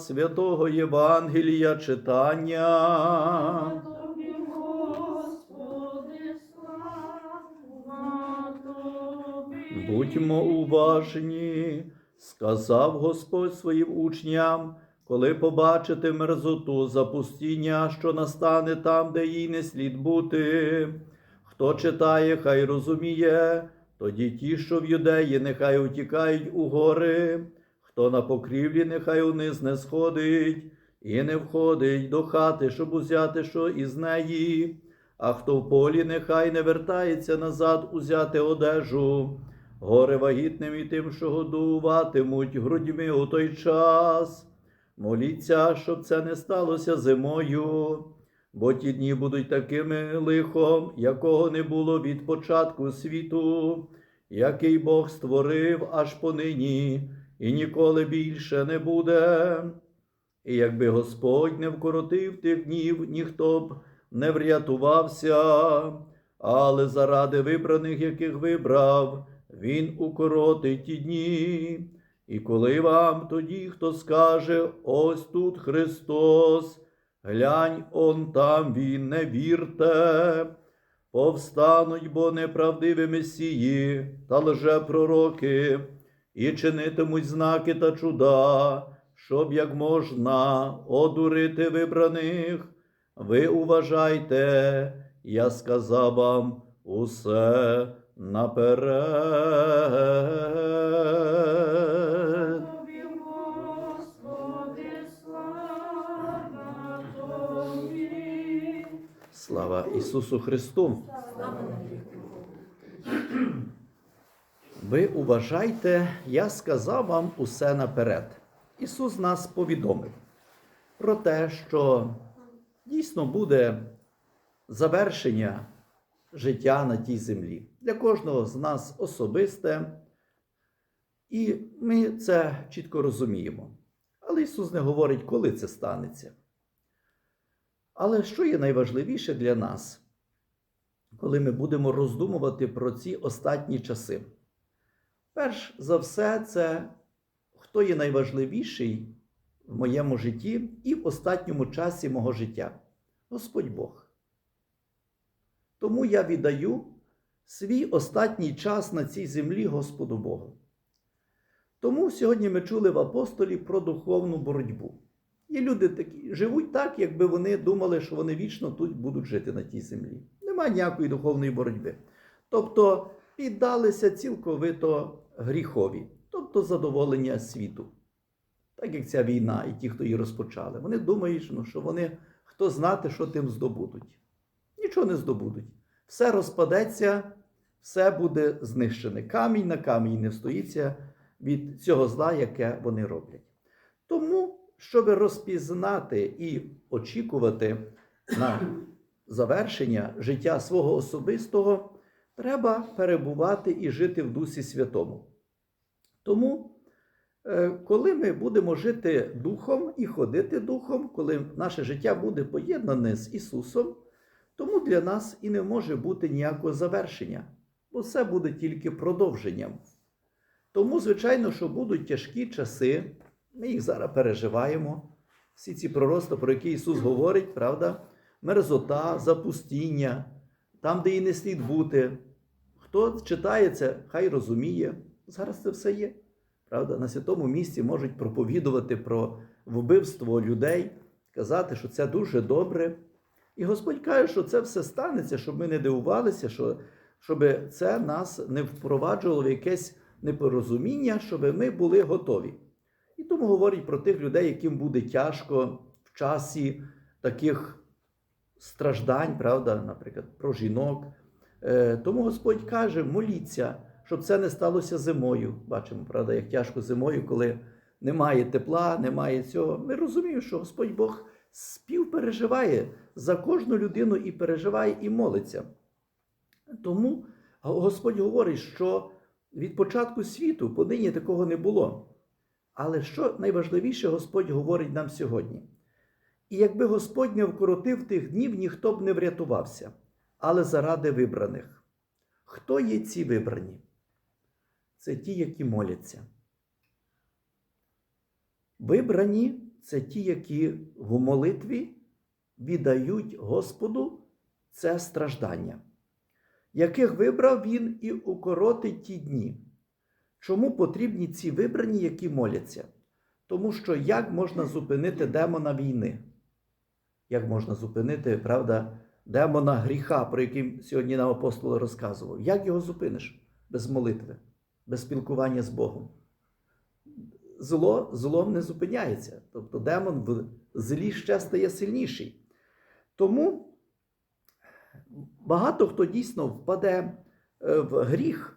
Святого Євангелія читання. Тобі, Господи, слава. Будьмо уважні, сказав Господь своїм учням, коли побачите мерзоту запустіння, що настане там, де їй не слід бути. Хто читає, хай розуміє, тоді ті, що в юдеї, нехай утікають у гори, хто на покрівлі, нехай униз не сходить, і не входить до хати, щоб узяти що із неї. А хто в полі, нехай не вертається назад узяти одежу. Горе вагітним і тим, що годуватимуть грудьми у той час. Моліться, щоб це не сталося зимою, бо ті дні будуть такими лихом, якого не було від початку світу, який Бог створив аж понині, і ніколи більше не буде. І якби Господь не вкоротив тих днів, ніхто б не врятувався, але заради вибраних, яких вибрав, Він укоротить ті дні. І коли вам тоді, хто скаже, ось тут Христос, глянь, он там Він, не вірте, повстануть, бо неправдиві месії та лжепророки, і чинитимуть знаки та чуда, щоб як можна одурити вибраних. Ви уважайте, я сказав вам усе наперед. Слава Ісусу Христу! Ви уважайте, я сказав вам усе наперед. Ісус нас повідомив про те, що дійсно буде завершення життя на тій землі. Для кожного з нас особисте, і ми це чітко розуміємо. Але Ісус не говорить, коли це станеться. Але що є найважливіше для нас, коли ми будемо роздумувати про ці останні часи? Перш за все, це хто є найважливіший в моєму житті і в останньому часі мого життя Господь Бог. Тому я віддаю свій останній час на цій землі Господу Богу. Тому сьогодні ми чули в апостолі про духовну боротьбу. І люди такі живуть так, якби вони думали, що вони вічно тут будуть жити на тій землі. Немає ніякої духовної боротьби. Тобто піддалися цілковито гріхові, тобто задоволення світу. Так як ця війна і ті, хто її розпочали, вони думають, ну, що вони хто знати, що тим здобудуть. Нічого не здобудуть. Все розпадеться, все буде знищене. Камінь на камінь не стоїться від цього зла, яке вони роблять. Тому щоб розпізнати і очікувати на завершення життя свого особистого, треба перебувати і жити в Дусі Святому. Тому, е, коли ми будемо жити Духом і ходити Духом, коли наше життя буде поєднане з Ісусом, тому для нас і не може бути ніякого завершення, бо все буде тільки продовженням. Тому, звичайно, що будуть тяжкі часи. Ми їх зараз переживаємо. Всі ці пророцтва, про які Ісус говорить, правда? Мерзота, запустіння, там, де їй не слід бути. Хто читає це, хай розуміє. Зараз це все є. Правда? На святому місці можуть проповідувати про вбивство людей, казати, що це дуже добре. І Господь каже, що це все станеться, щоб ми не дивувалися, що, щоб це нас не впроваджувало в якесь непорозуміння, щоб ми були готові. І тому говорить про тих людей, яким буде тяжко в часі таких страждань, правда, наприклад, про жінок. Е, Тому Господь каже: моліться, щоб це не сталося зимою. Бачимо, правда, як тяжко зимою, коли немає тепла, немає цього. Ми розуміємо, що Господь Бог співпереживає за кожну людину і переживає, і молиться. Тому Господь говорить, що від початку світу понині такого не було. Але що найважливіше Господь говорить нам сьогодні? І якби Господь не вкоротив тих днів, ніхто б не врятувався, але заради вибраних. Хто є ці вибрані? Це ті, які моляться. Вибрані це ті, які в молитві віддають Господу це страждання, яких вибрав він і укоротить ті дні. Чому потрібні ці вибрані, які моляться? Тому що як можна зупинити демона війни? Як можна зупинити, правда, демона гріха, про який сьогодні нам апостол розказував? Як його зупиниш без молитви, без спілкування з Богом? Зло злом не зупиняється. Тобто демон в злі ще стає сильніший. Тому багато хто дійсно впаде е, в гріх.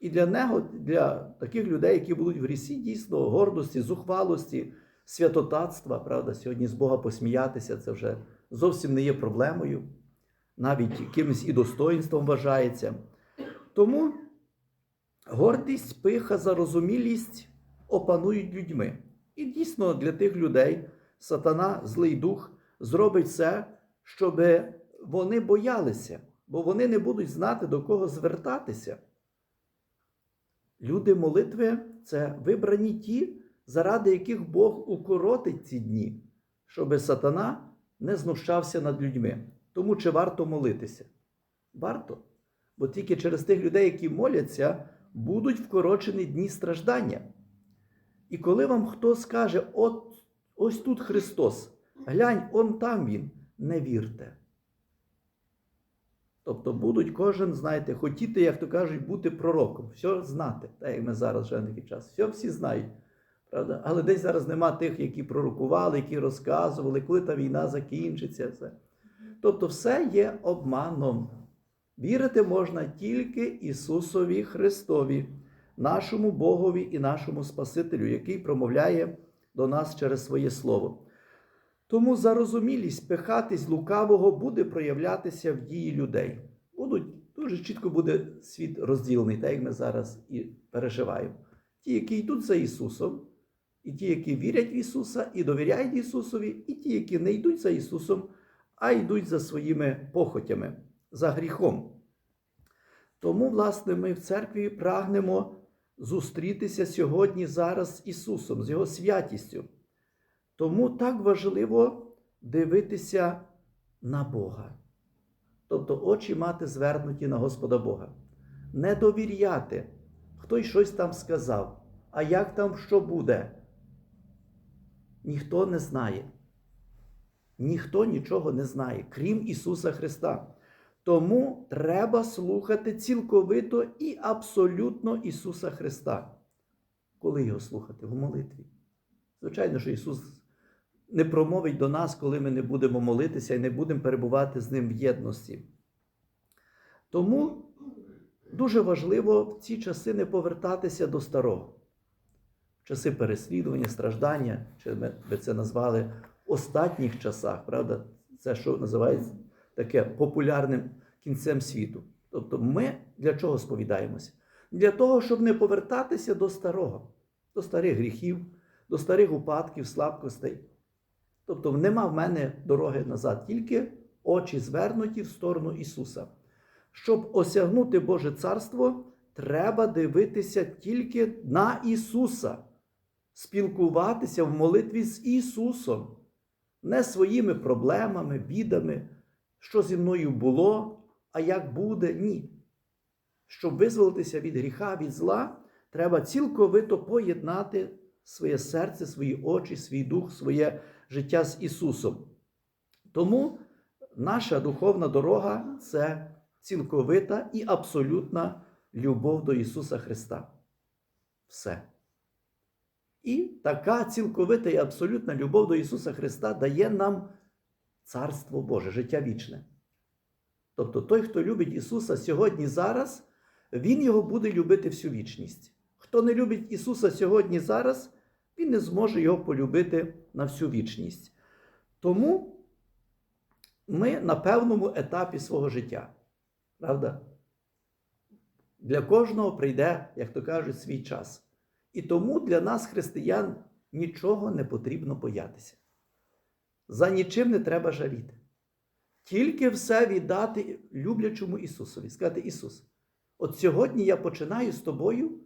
І для нього, для таких людей, які будуть в грісі, дійсно гордості, зухвалості, святотатства, правда, сьогодні з Бога посміятися, це вже зовсім не є проблемою, навіть якимось і достоїнством вважається. Тому гордість, пиха, зарозумілість опанують людьми. І дійсно для тих людей сатана, злий дух, зробить все, щоб вони боялися, бо вони не будуть знати, до кого звертатися. Люди молитви це вибрані ті, заради яких Бог укоротить ці дні, щоб сатана не знущався над людьми. Тому чи варто молитися? Варто. Бо тільки через тих людей, які моляться, будуть вкорочені дні страждання. І коли вам хто скаже, от ось тут Христос, глянь, он там Він, не вірте. Тобто будуть кожен, знаєте, хотіти, як то кажуть, бути пророком, все знати, так як ми зараз живемо такий час. Все всі знають. Правда? Але десь зараз нема тих, які пророкували, які розказували, коли та війна закінчиться. Все. Тобто, все є обманом. Вірити можна тільки Ісусові Христові, нашому Богові і нашому Спасителю, який промовляє до нас через своє Слово. Тому зарозумілість пихатись лукавого буде проявлятися в дії людей. Будуть дуже чітко буде світ розділений, так як ми зараз і переживаємо. Ті, які йдуть за Ісусом, і ті, які вірять в Ісуса і довіряють Ісусові, і ті, які не йдуть за Ісусом, а йдуть за своїми похотями, за гріхом. Тому, власне, ми в церкві прагнемо зустрітися сьогодні зараз з Ісусом, з Його святістю. Тому так важливо дивитися на Бога. Тобто очі мати звернуті на Господа Бога. Не довіряти, хтось щось там сказав, а як там що буде. Ніхто не знає. Ніхто нічого не знає, крім Ісуса Христа. Тому треба слухати цілковито і абсолютно Ісуса Христа. Коли його слухати? В молитві. Звичайно, що Ісус не промовить до нас, коли ми не будемо молитися і не будемо перебувати з Ним в єдності. Тому дуже важливо в ці часи не повертатися до старого. Часи переслідування, страждання, чи ми би це назвали в останніх часах, правда? Це що називається таке популярним кінцем світу. Тобто ми для чого сповідаємося? Для того, щоб не повертатися до старого, до старих гріхів, до старих упадків, слабкостей. Тобто нема в мене дороги назад, тільки очі звернуті в сторону Ісуса. Щоб осягнути Боже Царство, треба дивитися тільки на Ісуса, спілкуватися в молитві з Ісусом, не своїми проблемами, бідами, що зі мною було, а як буде, ні. Щоб визволитися від гріха, від зла, треба цілковито поєднати своє серце, свої очі, свій дух, своє життя з Ісусом. Тому наша духовна дорога це цілковита і абсолютна любов до Ісуса Христа. Все. І така цілковита і абсолютна любов до Ісуса Христа дає нам Царство Боже, життя вічне. Тобто той, хто любить Ісуса сьогодні, зараз, Він його буде любити всю вічність. Хто не любить Ісуса сьогодні, зараз, він не зможе його полюбити на всю вічність. Тому ми на певному етапі свого життя. Правда? Для кожного прийде, як то кажуть, свій час. І тому для нас, християн, нічого не потрібно боятися. За нічим не треба жаліти. Тільки все віддати люблячому Ісусові. Сказати, Ісус, от сьогодні я починаю з тобою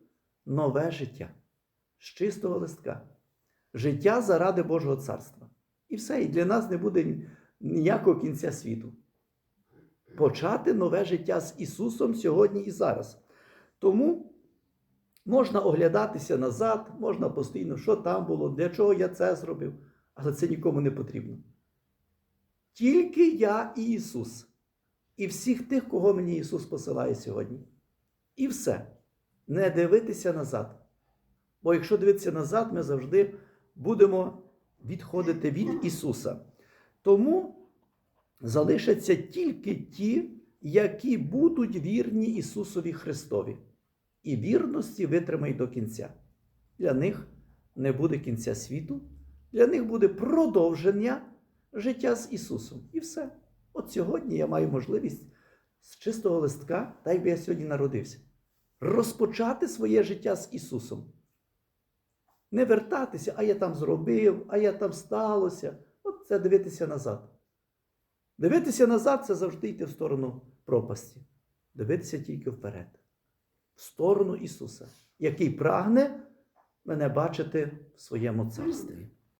нове життя з чистого листка. життя заради Божого царства. І все, і для нас не буде ніякого кінця світу. Почати нове життя з Ісусом сьогодні і зараз. Тому можна оглядатися назад, можна постійно, що там було, для чого я це зробив, але це нікому не потрібно. Тільки я Ісус. І всіх тих, кого мені Ісус посилає сьогодні. І все. Не дивитися назад. Бо якщо дивитися назад, ми завжди будемо відходити від Ісуса. Тому залишаться тільки ті, які будуть вірні Ісусові Христові. І вірності витримають до кінця. Для них не буде кінця світу, для них буде продовження життя з Ісусом. І все. От сьогодні я маю можливість з чистого листка, так якби я сьогодні народився, розпочати своє життя з Ісусом. Не вертатися, а я там зробив, а я там сталося. От це дивитися назад. Дивитися назад це завжди йти в сторону пропасті. Дивитися тільки вперед, в сторону Ісуса, який прагне мене бачити в своєму царстві.